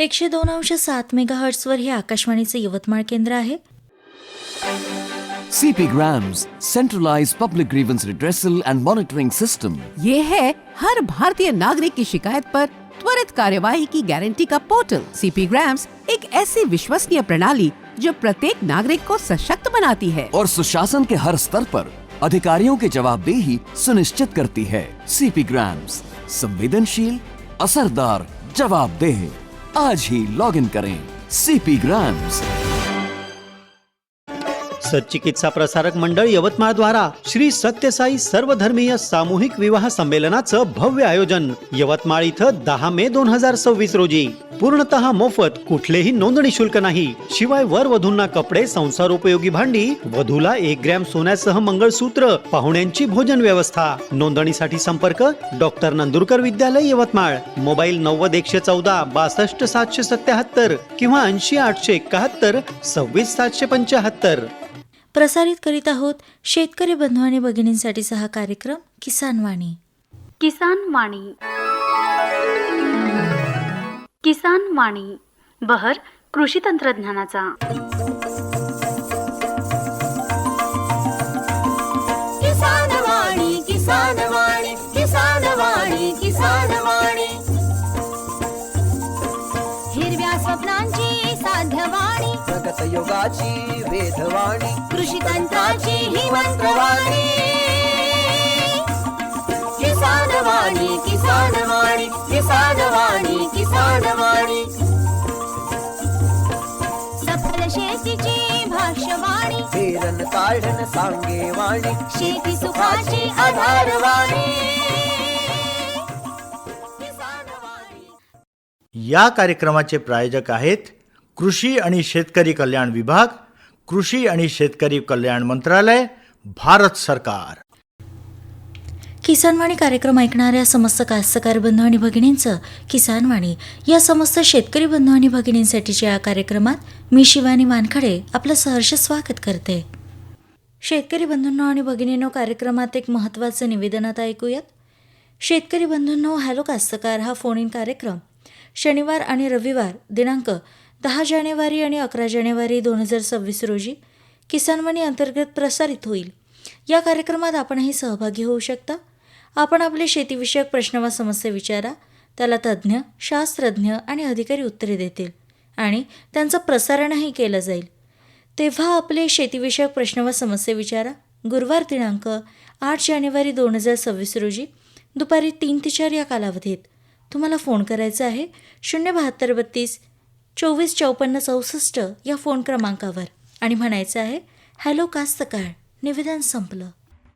एकशे दोन अंश सात मेगा हर्ट्सवर हे आकाशवाणीचं यवतमाळ केंद्र आहे. CP Grams, centralized public grievance redressal and monitoring system. ये है हर भारतीय नागरिक की शिकायत पर त्वरित कार्यवाही की गारंटी का पोर्टल सीपी ग्राम्स एक ऐसी विश्वसनीय प्रणाली जो प्रत्येक नागरिक को सशक्त बनाती है। और सुशासन के हर स्तर पर अधिकारियों की जवाबदेही सुनिश्चित करती है। CP Grams, संवेदनशील असरदार जवाबदेह। आज ही लॉग इन करें CP Grams. सच्चिकित्सा प्रसारक मंडळ यवतमाळद्वारा श्री सत्यसाई सर्वधर्मीय सामूहिक विवाह संमेलनाचं भव्य आयोजन यवतमाळ इथं दहा मे दोन हजार सव्वीस रोजी पूर्णतः मोफत कुठलेही नोंदणी शुल्क नाही. शिवाय वर वधूंना कपडे संसार उपयोगी भांडी वधूला एक ग्रॅम सोन्यासह मंगळसूत्र पाहुण्यांची भोजन व्यवस्था. नोंदणीसाठी संपर्क डॉक्टर नंदुरकर विद्यालय यवतमाळ. मोबाईल नव्वद एकशे चौदा बासष्ट सातशे सत्याहत्तर किंवा ऐंशी आठशे एकाहत्तर सव्वीस सातशे पंच्याहत्तर प्रसारित करीत आहोत शेतकरी बंधू आणि भगिनींसाठीचा हा कार्यक्रम किसान वाणी. किसान वाणी. किसान वाणी बहर कृषी तंत्रज्ञानाचा. किसान वाणी किसान वाणी किसान वाणी किसान वाणी. हिरव्या स्वप्नांची साध्य वाणी. प्रगत योगाची वेधवाणी. कृषी तंत्राची ही मंत्रवाणी. किसान वाणी किसान वाणी किसान वाणी किसान वाणी सफल शेतीची भाष्यवाणी. पेरन काढन सांगे वाणी शेती सुखाची आधारवाणी. या कार्यक्रमाचे प्रायोजक आहेत कृषी आणि शेतकरी कल्याण विभाग कृषी आणि शेतकरी कल्याण मंत्रालय भारत सरकार. किसानवाणी कार्यक्रम ऐकणाऱ्या समस्त कास्तकार बंधू आणि भगिनींचं किसानवाणी. या समस्त शेतकरी बंधू आणि भगिनींसाठीच्या या कार्यक्रमात मी शिवानी वानखडे आपलं सहर्ष स्वागत करते. शेतकरी बंधूंनो आणि भगिनींनो कार्यक्रमात एक महत्त्वाचं निवेदन आता ऐकूयात. शेतकरी बंधूंनो हॅलो कास्तकार हा फोन इन कार्यक्रम. शनिवार आणि रविवार दिनांक दहा जानेवारी आणि अकरा जानेवारी दोन हजार सव्वीस रोजी किसानवाणी अंतर्गत प्रसारित होईल. या कार्यक्रमात आपणही सहभागी होऊ शकता. आपण आपले शेतीविषयक प्रश्न वा समस्या विचारा. त्याला तज्ज्ञ शास्त्रज्ञ आणि अधिकारी उत्तरे देतील आणि त्यांचं प्रसारणही केलं जाईल. तेव्हा आपले शेतीविषयक प्रश्न व समस्या विचारा. गुरुवार दिनांक आठ जानेवारी दोन हजार सव्वीस रोजी दुपारी तीन ते चार या कालावधीत. तुम्हाला फोन करायचा आहे शून्य बहात्तर बत्तीस चोवीस चौपन्न चौसष्ट या फोन क्रमांकावर आणि म्हणायचं आहे हॅलो कास्तकार निवेदन संपलं.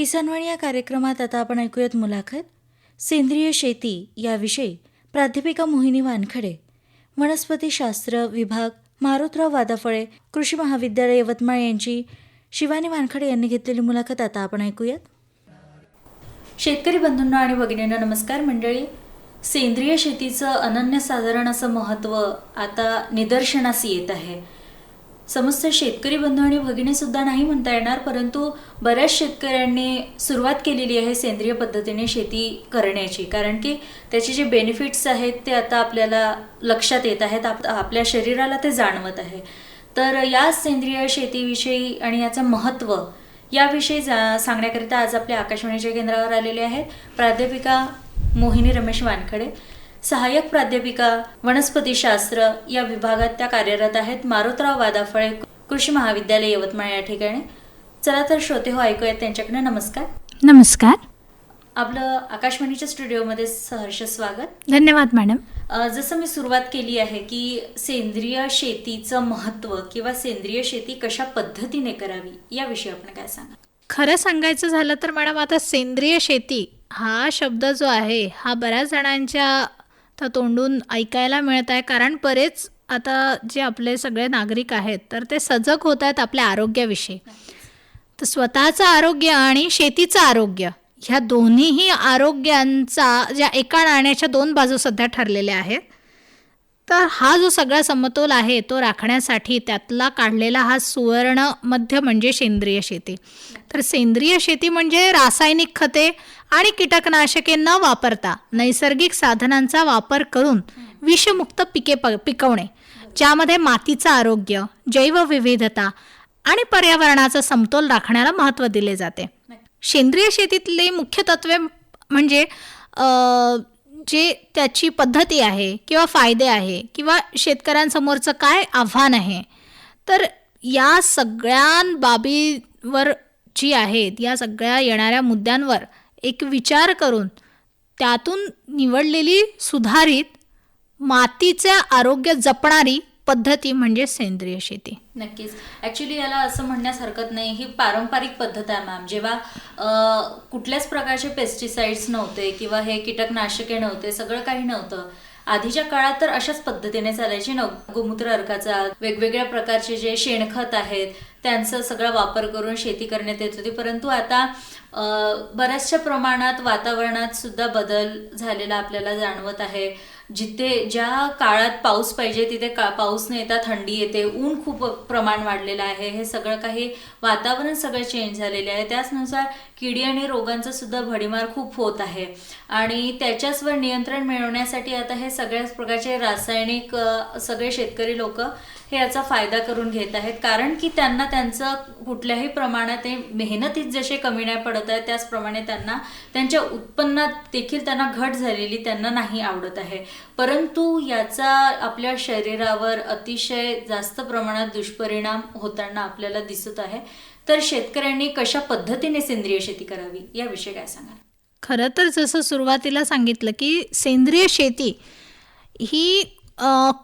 किसानवाणी या कार्यक्रमात आता आपण ऐकूयात मुलाखत. सेंद्रिय शेती याविषयी प्राध्यापिका मोहिनी वानखडे वनस्पतीशास्त्र विभाग मारुतराव वादाफळे कृषी महाविद्यालय यवतमाळ यांची शिवानी वानखडे यांनी घेतलेली मुलाखत आता आपण ऐकूयात. शेतकरी बंधूंना आणि भगिनींना नमस्कार मंडळी. सेंद्रिय शेतीचं अनन्यसाधारण असं महत्त्व आता निदर्शनास येत आहे. समस्त शेतकरी बंधू आणि भगिनी सुद्धा नाही म्हणता येणार परंतु बऱ्याच शेतकऱ्यांनी सुरुवात केलेली आहे सेंद्रिय पद्धतीने शेती करण्याची. कारण की त्याचे जे बेनिफिट्स आहेत ते आता आपल्याला लक्षात येत आहेत आप आपल्या शरीराला ते जाणवत आहे. तर या सेंद्रिय शेतीविषयी आणि याचं महत्त्व याविषयी जा सांगण्याकरिता आज आपल्या आकाशवाणीच्या केंद्रावर आलेले आहेत प्राध्यापिका मोहिनी रमेश वानखडे. सहाय्यक प्राध्यापिका वनस्पतीशास्त्र या विभागात त्या कार्यरत आहेत. मारुतराव वादाफळे कृषी महाविद्यालय यवतमाळ या ठिकाणी. चला तर श्रोते हो ऐकूयात त्यांच्याकडे नमस्कार. नमस्कार. आपलं आकाशवाणीच्या स्टुडिओमध्ये सहर्ष स्वागत. धन्यवाद मॅडम. जसं मी सुरुवात केली आहे की सेंद्रिय शेतीचं महत्त्व किंवा सेंद्रिय शेती कशा पद्धतीने करावी याविषयी आपण काय सांगा खरं सांगायचं झालं तर मॅडम आता सेंद्रिय शेती हा शब्द जो आहे हा बऱ्याच जणांच्या तर तोंडून ऐकायला मिळत आहे. कारण बरेच आता जे आपले सगळे नागरिक आहेत तर ते सजग होत आहेत आपल्या आरोग्याविषयी. तर स्वतःचं आरोग्य आणि शेतीचं आरोग्य ह्या दोन्हीही आरोग्यांचा ज्या एका नाण्याच्या दोन बाजू सध्या ठरलेल्या आहेत तर हा जो सगळा समतोल आहे तो राखण्यासाठी त्यातला काढलेला हा सुवर्ण मध्य म्हणजे सेंद्रिय शेती. तर सेंद्रिय शेती म्हणजे रासायनिक खते आणि कीटकनाशके न वापरता नैसर्गिक साधनांचा वापर करून विषमुक्त पिके प पिकवणे. ज्यामध्ये मातीचं आरोग्य जैवविविधता आणि पर्यावरणाचा समतोल राखण्याला महत्त्व दिले जाते. सेंद्रिय शेतीतले मुख्य तत्वे म्हणजे जे त्याची पद्धती आहे किंवा फायदे आहे किंवा शेतकऱ्यांसमोरचं काय आव्हान आहे तर या सगळ्या बाबीवर जी आहेत या सगळ्या येणाऱ्या मुद्द्यांवर एक विचार करून त्यातून निवडलेली सुधारित मातीचे आरोग्य जपणारी पद्धती म्हणजे सेंद्रिय शेती. नक्कीच. ॲक्च्युली याला असं म्हणण्यास हरकत नाही. ही पारंपरिक पद्धत आहे मॅम जेव्हा कुठल्याच प्रकारचे पेस्टिसाइड्स नव्हते किंवा हे कीटकनाशके नव्हते सगळं काही नव्हतं. आधीच्या काळात तर अशाच पद्धतीने चालायची. न गोमूत्र अर्काचा वेगवेगळ्या प्रकारचे जे शेणखत आहेत त्यांचा सगळा वापर करून शेती करण्यात येत होती. परंतु आता बऱ्याचशा प्रमाणात वातावरणात सुद्धा बदल झालेला आपल्याला जाणवत आहे. जिथे ज्या काळात पाऊस पाहिजे तिथे का पाऊस न येता थंडी येते ऊन खूप प्रमाण वाढलेलं आहे. हे सगळं काही वातावरण सगळं चेंज झालेले आहे. त्याचनुसार किडी आणि रोगांचा सुद्धा भडीमार खूप होत आहे. आणि त्याच्याचवर नियंत्रण मिळवण्यासाठी आता हे सगळ्याच प्रकारचे रासायनिक सगळे शेतकरी लोक हे याचा फायदा करून घेत आहेत. कारण की त्यांना त्यांचं कुठल्याही प्रमाणात ते मेहनतीत जसे कमी नाही पडत आहे त्याचप्रमाणे त्यांना त्यांच्या उत्पन्नात देखील त्यांना घट झालेली त्यांना नाही आवडत आहे. परंतु याचा आपल्या शरीरावर अतिशय जास्त प्रमाणात दुष्परिणाम होताना आपल्याला दिसत आहे. तर शेतकऱ्यांनी कशा पद्धतीने सेंद्रिय शेती करावी याविषयी काय सांगाल? खरं तर जसं सुरुवातीला सांगितलं की सेंद्रिय शेती ही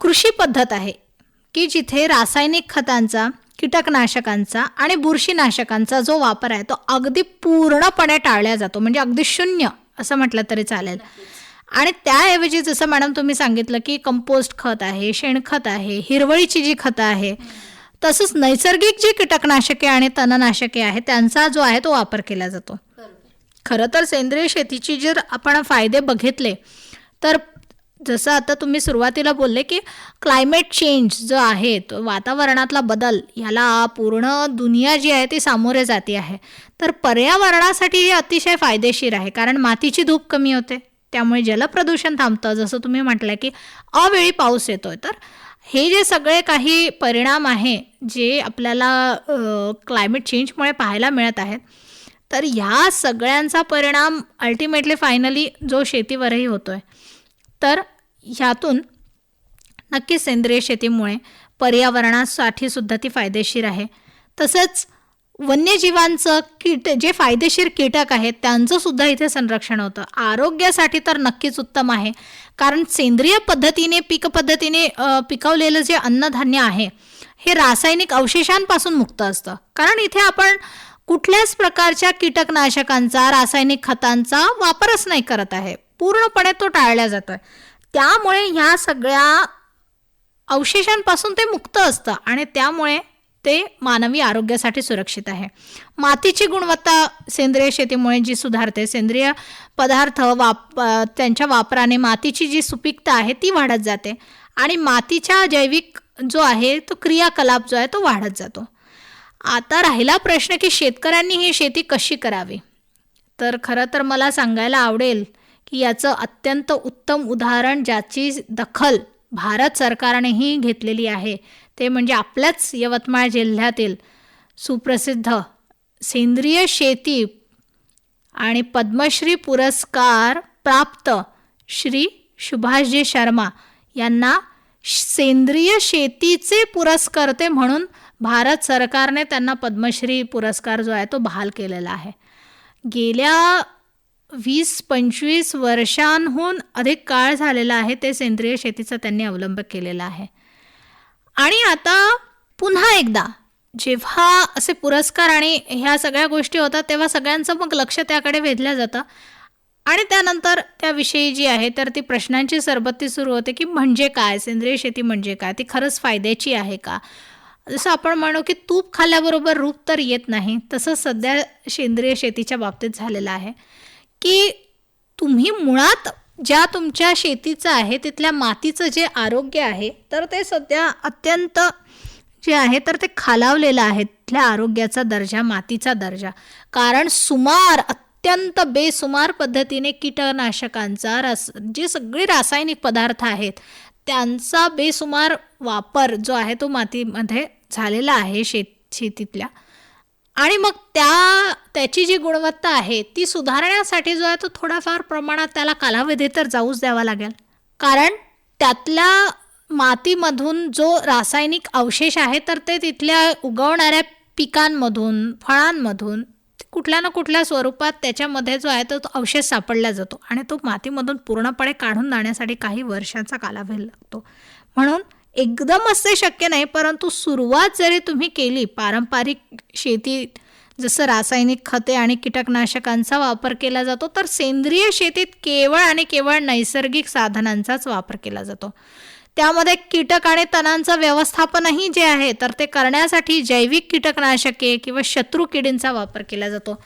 कृषी पद्धत आहे. की जिथे रासायनिक खतांचा कीटकनाशकांचा आणि बुरशीनाशकांचा जो वापर आहे तो अगदी पूर्णपणे टाळला जातो. म्हणजे अगदी शून्य असं म्हटलं तरी चालेल. आणि त्याऐवजी जसं मॅडम तुम्ही सांगितलं की कंपोस्ट खत आहे शेणखत आहे हिरवळीची जी खतं आहे तसंच नैसर्गिक जी कीटकनाशके आणि तणनाशके आहेत त्यांचा जो आहे तो वापर केला जातो. खरं तर सेंद्रिय शेतीची जर आपण फायदे बघितले तर जसं आता तुम्ही सुरुवातीला बोलले की क्लायमेट चेंज जो आहे तो वातावरणातला बदल ह्याला पूर्ण दुनिया जी आहे ती सामोरे जाते आहे. तर पर्यावरणासाठी हे अतिशय फायदेशीर आहे कारण मातीची धूप कमी होते. त्यामुळे जलप्रदूषण थांबतं. जसं तुम्ही म्हटलं की अवेळी पाऊस येतोय. तर हे जे सगळे काही परिणाम आहे जे आपल्याला क्लायमेट चेंजमुळे पाहायला मिळत आहेत तर ह्या सगळ्यांचा परिणाम अल्टिमेटली फायनली जो शेतीवरही होतो आहे तर ह्यातून नक्कीच सेंद्रिय शेतीमुळे पर्यावरणासाठी सुद्धा ती फायदेशीर आहे. तसंच वन्यजीवांचं कीट जे फायदेशीर कीटक आहेत त्यांचं सुद्धा इथे संरक्षण होतं. आरोग्यासाठी तर नक्कीच उत्तम आहे. कारण सेंद्रिय पद्धतीने पीक पद्धतीने पिकवलेलं जे अन्नधान्य आहे हे रासायनिक अवशेषांपासून मुक्त असतं. कारण इथे आपण कुठल्याच प्रकारच्या कीटकनाशकांचा रासायनिक खतांचा वापरच नाही करत आहे. पूर्णपणे तो टाळला जातोय. त्यामुळे ह्या सगळ्या अवशेषांपासून ते मुक्त असतं आणि त्यामुळे ते मानवी आरोग्यासाठी सुरक्षित आहे. मातीची गुणवत्ता सेंद्रिय शेतीमुळे जी सुधारते सेंद्रिय पदार्थ वाप त्यांच्या वापराने मातीची जी सुपीकता आहे ती वाढत जाते आणि मातीच्या जैविक जो आहे तो क्रियाकलाप जो आहे तो वाढत जातो. आता राहिला प्रश्न की शेतकऱ्यांनी ही शेती कशी करावी? तर खरं तर मला सांगायला आवडेल की याचं अत्यंत उत्तम उदाहरण ज्याची दखल भारत सरकारनेही घेतलेली आहे. ते म्हणजे आपल्याच यवतमाळ जिल्ह्यातील सुप्रसिद्ध सेंद्रिय शेती आणि पद्मश्री पुरस्कार प्राप्त श्री सुभाषजी शर्मा यांना सेंद्रिय शेतीचे पुरस्कर्ते म्हणून भारत सरकारने त्यांना पद्मश्री पुरस्कार जो आहे तो बहाल केलेला आहे. गेल्या वीस पंचवीस वर्षांहून अधिक काळ झालेला आहे ते सेंद्रिय शेतीचा त्यांनी अवलंब केलेला आहे. आणि आता पुन्हा एकदा जेव्हा असे पुरस्कार आणि ह्या सगळ्या गोष्टी होतात तेव्हा सगळ्यांचं मग लक्ष त्याकडे वेधलं जातं. आणि त्यानंतर त्याविषयी जी आहे तर ती प्रश्नांची सरबत्ती सुरू होते की म्हणजे काय सेंद्रिय शेती म्हणजे काय ती खरंच फायद्याची आहे का? जसं आपण म्हणू की तूप खाल्ल्याबरोबर रूप तर येत नाही तसं सध्या सेंद्रिय शेतीच्या बाबतीत झालेलं आहे. की तुम्ही मुळात ज्या तुमच्या शेतीचं आहे तिथल्या मातीचं जे आरोग्य आहे तर ते सध्या अत्यंत जे आहे तर ते खालावलेलं आहे तिथल्या आरोग्याचा दर्जा मातीचा दर्जा. कारण सुमार अत्यंत बेसुमार पद्धतीने कीटकनाशकांचा रस जे सगळे रासायनिक पदार्थ आहेत त्यांचा बेसुमार वापर जो आहे तो मातीमध्ये झालेला आहे शेत शेतीतल्या. आणि मग त्या त्याची जी गुणवत्ता आहे ती सुधारण्यासाठी जो आहे तो थोडाफार प्रमाणात त्याला कालावधी तर जाऊच द्यावा लागेल. कारण त्यातल्या मातीमधून जो रासायनिक अवशेष आहे तर ते तिथल्या उगवणाऱ्या पिकांमधून फळांमधून कुठल्या ना कुठल्या स्वरूपात त्याच्यामध्ये जो आहे तो तो अवशेष सापडला जातो आणि तो मातीमधून पूर्णपणे काढून जाण्यासाठी काही वर्षांचा कालावधी लागतो. म्हणून एकदम ते शक्य नाही परंतु सुरुवात जरी तुम्ही केली पारंपरिक शेती जसं रासायनिक खते आणि कीटकनाशकांचा वापर केला जातो तर सेंद्रिय शेतीत केवळ आणि केवळ नैसर्गिक साधनांचाच वापर केला जातो. त्यामध्ये कीटक आणि तणांचं व्यवस्थापनही जे आहे तर ते करण्यासाठी जैविक कीटकनाशके किंवा शत्रू किडींचा वापर केला जातो.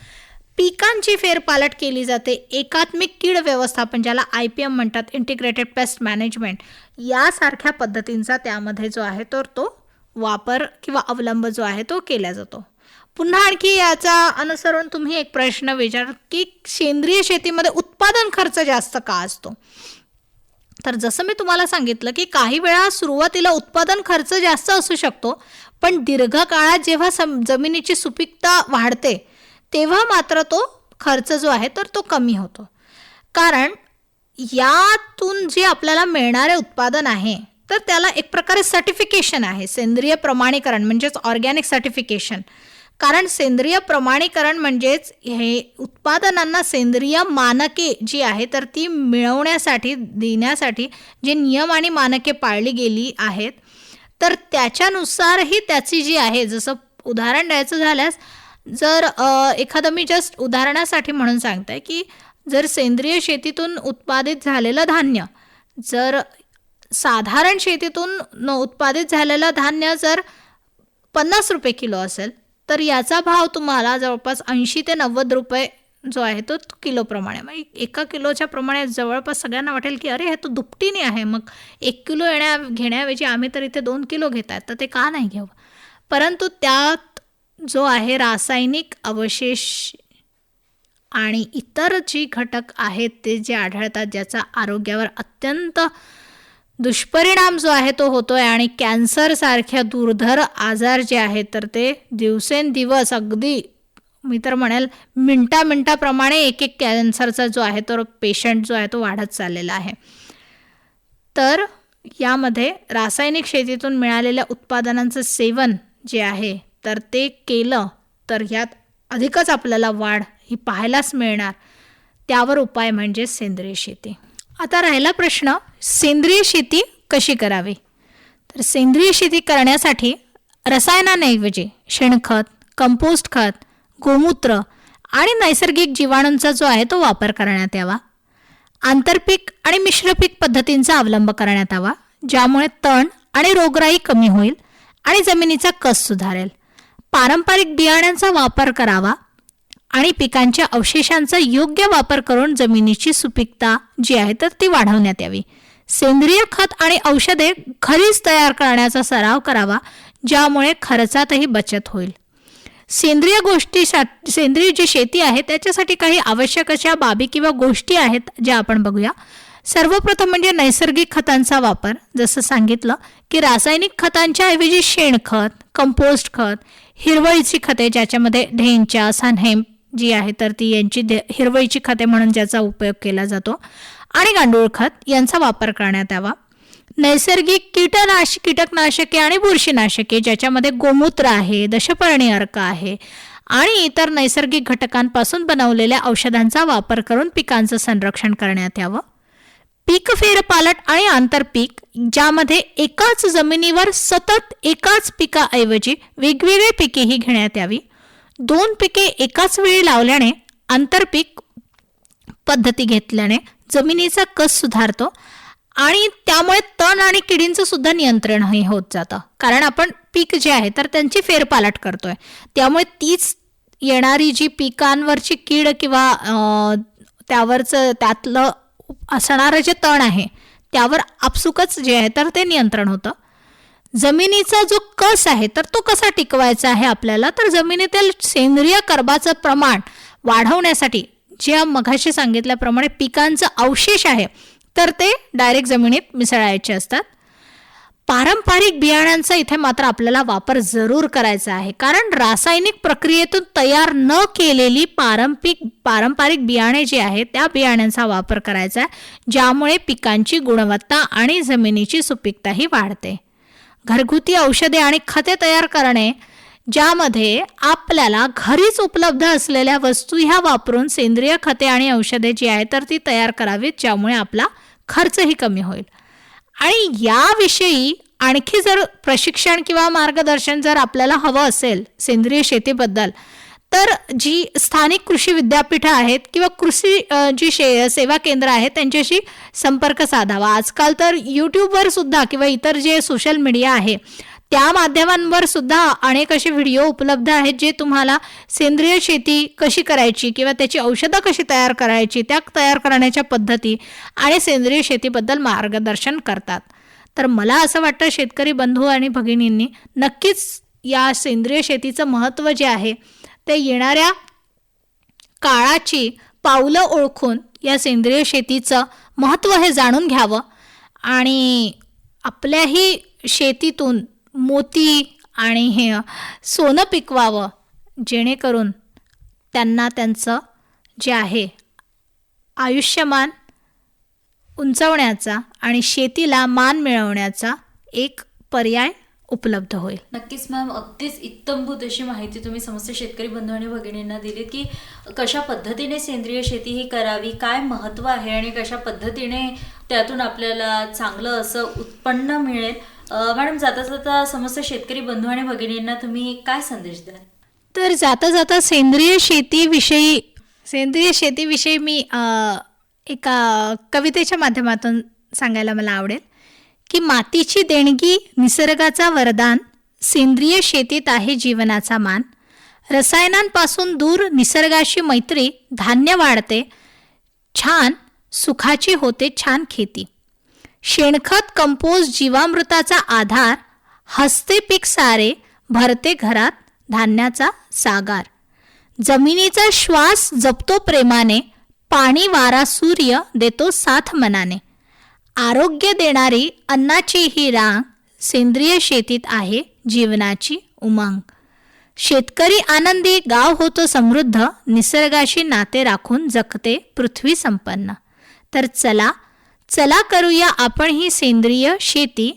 पिकांची फेरपालट केली जाते. एकात्मिक कीड व्यवस्थापन ज्याला आय पी एम म्हणतात इंटिग्रेटेड पेस्ट मॅनेजमेंट यासारख्या पद्धतींचा त्यामध्ये जो आहे तर तो वापर किंवा अवलंब जो आहे तो केला जातो. पुन्हा आणखी याचा अनुसरून तुम्ही एक प्रश्न विचार की सेंद्रिय शेतीमध्ये उत्पादन खर्च जास्त का असतो? तर जसं मी तुम्हाला सांगितलं की काही वेळा सुरुवातीला उत्पादन खर्च जास्त असू शकतो पण दीर्घकाळात जेव्हा सम जमिनीची सुपीकता वाढते तेव्हा मात्र तो खर्च जो आहे तर तो कमी होतो. कारण यातून जे आपल्याला मिळणारे उत्पादन आहे तर त्याला एक प्रकारे सर्टिफिकेशन आहे सेंद्रिय प्रमाणीकरण म्हणजेच ऑर्गॅनिक सर्टिफिकेशन कारण सेंद्रिय प्रमाणीकरण म्हणजेच हे उत्पादनांना सेंद्रिय मानके जी आहे तर ती मिळवण्यासाठी देण्यासाठी जे नियम आणि मानके पाळली गेली आहेत तर त्याच्यानुसारही त्याची जी आहे जसं उदाहरण द्यायचं झाल्यास जर एखादं मी जस्ट उदाहरणासाठी म्हणून सांगते की जर सेंद्रिय शेतीतून उत्पादित झालेलं धान्य जर साधारण शेतीतून न उत्पादित झालेलं धान्य जर पन्नास रुपये किलो असेल तर याचा भाव तुम्हाला जवळपास ऐंशी ते नव्वद रुपये जो आहे तो किलोप्रमाणे मग एका किलोच्या प्रमाणे जवळपास सगळ्यांना वाटेल की अरे हे तो दुपटीने आहे मग एक किलो येण्या घेण्याऐवजी आम्ही तर इथे दोन किलो घेत आहेत तर ते का नाही घ्यावं परंतु त्या जो आहे रासायनिक अवशेष आणि इतर जी घटक आहेत ते जे आढळतात ज्याचा आरोग्यावर अत्यंत दुष्परिणाम जो आहे तो होतो आहे आणि कॅन्सरसारख्या दुर्धर आजार जे आहेत तर ते दिवसेंदिवस अगदी मी तर म्हणेल मिनटा मिनटाप्रमाणे एक एक कॅन्सरचा जो आहे तो पेशंट जो आहे तो वाढत चाललेला आहे. तर यामध्ये रासायनिक शेतीतून मिळालेल्या उत्पादनांचं सेवन जे आहे तर ते केलं तर ह्यात अधिकच आपल्याला वाढ ही पाहायलाच मिळणार. त्यावर उपाय म्हणजे सेंद्रिय शेती. आता राहिला प्रश्न सेंद्रिय शेती कशी करावी? तर सेंद्रिय शेती करण्यासाठी रसायनांऐवजी शेणखत कंपोस्ट खत गोमूत्र आणि नैसर्गिक जीवाणूंचा जो आहे तो वापर करण्यात यावा. आंतरपीक आणि मिश्रपीक पद्धतींचा अवलंब करण्यात यावा ज्यामुळे तण आणि रोगराई कमी होईल आणि जमिनीचा कस सुधारेल. पारंपरिक बियाण्यांचा वापर करावा आणि पिकांच्या अवशेषांचा योग्य वापर करून जमिनीची सुपीकता जी आहे तर ती वाढवण्यात यावी. सेंद्रिय खत आणि औषधे घरीच तयार करण्याचा सराव करावा ज्यामुळे खर्चातही बचत होईल. सेंद्रिय गोष्टी सेंद्रिय जी शेती आहे त्याच्यासाठी काही आवश्यक अशा बाबी किंवा गोष्टी आहेत ज्या आपण बघूया. सर्वप्रथम म्हणजे नैसर्गिक खतांचा वापर. जसं सांगितलं की रासायनिक खतांच्या ऐवजी शेणखत कंपोस्ट खत हिरवळीची खते ज्याच्यामध्ये ढेंच्या सानहेम जी आहे तर ती यांची हिरवळीची खते म्हणून ज्याचा उपयोग केला जातो. आणि गांडूळ खत यांचा वापर करण्यात यावा. नैसर्गिक कीटनाश कीटकनाशके आणि बुरशीनाशके ज्याच्यामध्ये गोमूत्र आहे दशपर्णी अर्क आहे आणि इतर नैसर्गिक घटकांपासून बनवलेल्या औषधांचा वापर करून पिकांचं संरक्षण करण्यात यावं. पीक फेरपालट आणि आंतरपीक ज्यामध्ये एकाच जमिनीवर सतत एकाच पिकाऐवजी वेगवेगळी पिकेही घेण्यात यावी. दोन पिके एकाच वेळी लावल्याने आंतरपीक पद्धती घेतल्याने जमिनीचा कस सुधारतो आणि त्यामुळे तण आणि किडींचं सुद्धा नियंत्रणही होत जातं. कारण आपण पीक जे आहे तर त्यांची फेरपालट करतोय. त्यामुळे तीच येणारी जी पिकांवरची कीड किंवा त्यावरचं त्यातलं असणारं जे तण आहे त्यावर आपसुकच जे आहे तर ते नियंत्रण होतं. जमिनीचा जो कस आहे तर तो कसा टिकवायचा आहे आपल्याला? तर जमिनीतील सेंद्रिय कर्बाचं प्रमाण वाढवण्यासाठी जे मघाशी सांगितल्याप्रमाणे पिकांचं अवशेष आहे तर ते डायरेक्ट जमिनीत मिसळायचे असतात. पारंपरिक बियाण्यांचा इथे मात्र आपल्याला वापर जरूर करायचा आहे. कारण रासायनिक प्रक्रियेतून तयार न केलेली पारंपरिक पारंपरिक बियाणे जे आहेत त्या बियाण्यांचा वापर करायचा आहे ज्यामुळे पिकांची गुणवत्ता आणि जमिनीची सुपीकताही वाढते. घरगुती औषधे आणि खते तयार करणे ज्यामध्ये आपल्याला घरीच उपलब्ध असलेल्या वस्तू ह्या वापरून सेंद्रिय खते आणि औषधे जी आहेत तर ती तयार करावीत ज्यामुळे आपला खर्चही कमी होईल. आणि याविषयी आणखी जर प्रशिक्षण किंवा मार्गदर्शन जर आपल्याला हवं असेल सेंद्रिय शेतीबद्दल तर जी स्थानिक कृषी विद्यापीठं आहेत किंवा कृषी जी शे सेवा केंद्र आहेत त्यांच्याशी संपर्क साधावा. आजकाल तर यूट्यूबवर सुद्धा किंवा इतर जे सोशल मीडिया आहे त्या माध्यमांवर सुद्धा अनेक असे व्हिडिओ उपलब्ध आहेत जे तुम्हाला सेंद्रिय शेती कशी करायची किंवा त्याची औषधं कशी तयार करायची त्या तयार करण्याच्या पद्धती आणि सेंद्रिय शेतीबद्दल मार्गदर्शन करतात. तर मला असं वाटतं शेतकरी बंधू आणि भगिनींनी नक्कीच या सेंद्रिय शेतीचं महत्त्व जे आहे ते येणाऱ्या काळाची पावलं ओळखून या सेंद्रिय शेतीचं महत्त्व हे जाणून घ्यावं आणि आपल्याही शेतीतून मोती आणि हे सोनं पिकवावं जेणेकरून त्यांना त्यांचं जे आहे आयुष्यमान उंचवण्याचा आणि शेतीला मान मिळवण्याचा एक पर्याय उपलब्ध होईल. नक्कीच मॅम अगदीच इत्तमभूत अशी माहिती तुम्ही समस्त शेतकरी बंधू आणि भगिनींना दिली की कशा पद्धतीने सेंद्रिय शेती ही करावी काय महत्त्व आहे आणि कशा पद्धतीने त्यातून आपल्याला चांगलं असं उत्पन्न मिळेल मॅडम जाता जाता समस्त शेतकरी बंधू आणि भगिनींना तुम्ही काय संदेश द्याल? तर जाता जाता सेंद्रिय शेतीविषयी सेंद्रिय शेतीविषयी मी एका कवितेच्या माध्यमातून सांगायला मला आवडेल की मातीची देणगी निसर्गाचा वरदान सेंद्रिय शेतीत आहे जीवनाचा मान. रसायनांपासून दूर निसर्गाशी मैत्री धान्य वाढते छान सुखाची होते छान खेती. शेणखत कंपोज जीवामृताचा आधार हसते पीक सारे भरते घरात धान्याचा सागार. जमिनीचा श्वास जपतो प्रेमाने पाणी वारा सूर्य देतो साथ मनाने. आरोग्य देणारी अन्नाची ही रांग सेंद्रिय शेतीत आहे जीवनाची उमंग. शेतकरी आनंदी गाव होतो समृद्ध निसर्गाशी नाते राखून जगते पृथ्वी संपन्न. तर चला चला करूया आपण ही सेंद्रिय शेती.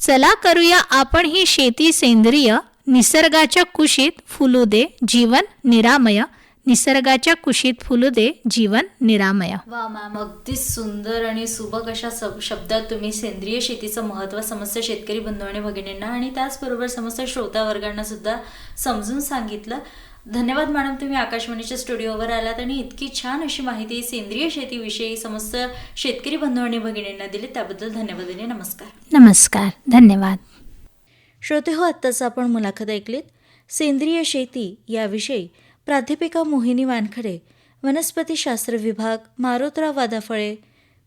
चला करूया आपण ही शेती सेंद्रिय निसर्गाच्या कुशीत फुलू दे जीवन निरामय. निसर्गाच्या कुशीत फुलू दे जीवन निरामय. वा मॅम अगदीच सुंदर आणि सुबक अशा सब शब्दात तुम्ही सेंद्रिय शेतीचं महत्त्व समस्त शेतकरी बंधू आणि भगिनींना आणि त्याचबरोबर समस्त श्रोता वर्गांना सुद्धा समजून सांगितलं. धन्यवाद मॅडम तुम्ही आकाशवाणीच्या स्टुडिओवर आलात आणि इतकी छान अशी माहिती सेंद्रिय शेतीविषयी समस्त शेतकरी बंधू आणि भगिनींना दिली त्याबद्दल धन्यवाद आणि नमस्कार. नमस्कार धन्यवाद. श्रोते हो आत्ताच आपण मुलाखत ऐकलीत. सेंद्रिय शेती याविषयी प्राध्यापिका मोहिनी वानखडे वनस्पतीशास्त्र विभाग मारोतराव वादाफळे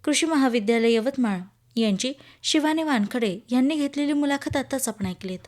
कृषी महाविद्यालय यवतमाळ यांची शिवानी वानखडे यांनी घेतलेली मुलाखत आत्ताच आपण ऐकलीत.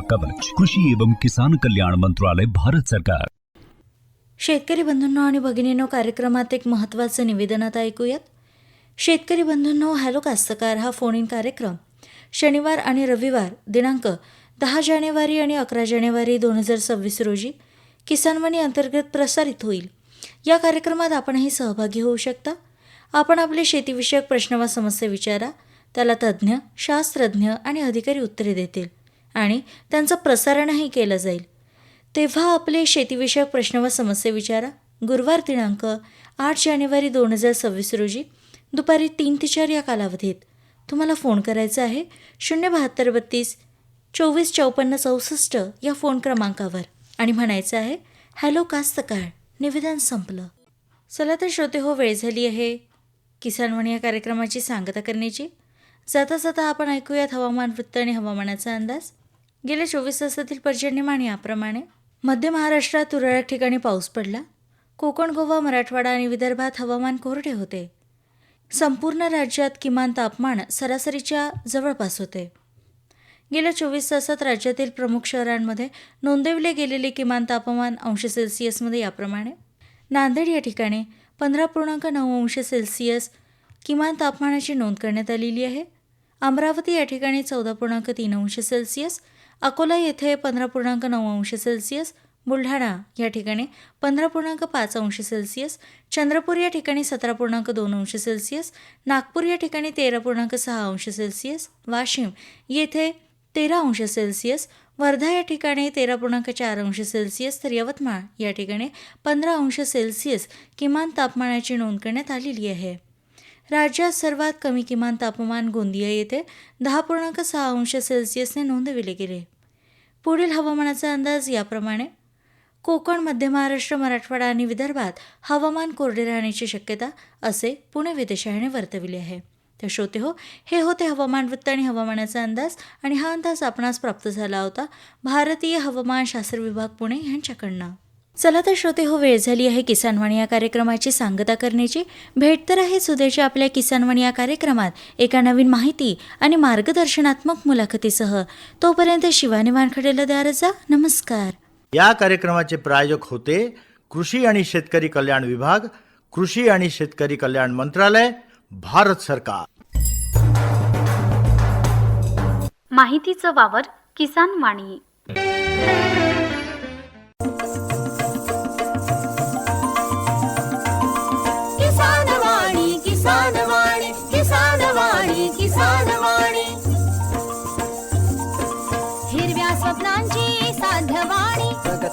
कवच कृषी एवं किसान कल्याण मंत्रालय भारत सरकार. शेतकरी बंधूंनो आणि भगिनींनो कार्यक्रमात एक महत्त्वाचं निवेदन आता ऐकूयात. शेतकरी बंधूंनो हॅलो कास्तकार हा फोन इन कार्यक्रम. शनिवार आणि रविवार दिनांक दहा जानेवारी आणि अकरा जानेवारी दोन हजार सव्वीस रोजी किसानवाणी अंतर्गत प्रसारित होईल. या कार्यक्रमात आपणही सहभागी होऊ शकता. आपण आपले शेतीविषयक प्रश्न वा समस्या विचारा. त्याला तज्ज्ञ शास्त्रज्ञ आणि अधिकारी उत्तरे देतील. आणि त्यांचं प्रसारणही केलं जाईल. तेव्हा आपले शेतीविषयक प्रश्न व समस्या विचारा. गुरुवार दिनांक आठ जानेवारी दोन हजार सव्वीस रोजी दुपारी तीन ते चार या कालावधीत. तुम्हाला फोन करायचा आहे शून्य बहात्तर बत्तीस चोवीस चौपन्न चौसष्ट या फोन क्रमांकावर. आणि म्हणायचं आहे हॅलो कास्तकार निवेदन संपलं. चला तर श्रोते हो वेळ झाली आहे किसानवाणी या कार्यक्रमाची सांगता करण्याची. जाता जाता आपण ऐकूयात हवामान वृत्त आणि हवामानाचा अंदाज. गेल्या चोवीस तासातील पर्जन्यमान याप्रमाणे मध्य महाराष्ट्रात तुरळक ठिकाणी पाऊस पडला. कोकण गोवा मराठवाडा आणि विदर्भात हवामान कोरडे होते. संपूर्ण राज्यात किमान तापमान सरासरीच्या जवळपास होते. गेल्या चोवीस तासात राज्यातील प्रमुख शहरांमध्ये नोंदवले गेलेले किमान तापमान अंश सेल्सिअसमध्ये याप्रमाणे नांदेड या ठिकाणी पंधरा पूर्णांक नऊ अंश सेल्सिअस किमान तापमानाची नोंद करण्यात आलेली आहे. अमरावती या ठिकाणी चौदा पूर्णांक तीन अंश सेल्सिअस अकोला येथे पंधरा पूर्णांक नऊ अंश सेल्सिअस बुलढाणा या ठिकाणी पंधरा पूर्णांक पाच अंश सेल्सिअस चंद्रपूर या ठिकाणी सतरा पूर्णांक दोन अंश सेल्सिअस नागपूर या ठिकाणी तेरा पूर्णांक सहा अंश सेल्सिअस वाशिम येथे तेरा अंश सेल्सिअस वर्धा या ठिकाणी तेरा पूर्णांक चार अंश सेल्सिअस तर यवतमाळ या ठिकाणी पंधरा अंश सेल्सिअस किमान तापमानाची नोंद करण्यात आलेली आहे. राज्यात सर्वात कमी किमान तापमान गोंदिया येथे दहा पूर्णांक सहा अंश सेल्सिअसने नोंदविले गेले. पुढील हवामानाचा अंदाज याप्रमाणे. कोकण मध्य महाराष्ट्र मराठवाडा आणि विदर्भात हवामान कोरडे राहण्याची शक्यता असे पुणे वेधशाळेने वर्तविले आहे. तर श्रोते हो हे होते हवामान वृत्त आणि हवामानाचा अंदाज आणि हा अंदाज आपणास प्राप्त झाला होता. भारतीय हवामान शास्त्र विभाग पुणे यांच्याकडनं. चला तर श्रोते हो वेळ झाली आहे किसानवाणी या कार्यक्रमाची सांगता करण्याची. भेट तर आहे उद्याच्या आपल्या किसानवाणी या कार्यक्रमात. एका नवीन माहिती आणि मार्गदर्शनात्मक मुलाखतीसह. तोपर्यंत शिवानी वानखडेला द्या रजा नमस्कार. या कार्यक्रमाचे प्रायोजक होते कृषी आणि शेतकरी कल्याण विभाग कृषी आणि शेतकरी कल्याण मंत्रालय भारत सरकार. माहितीचं वावर किसान वाणी.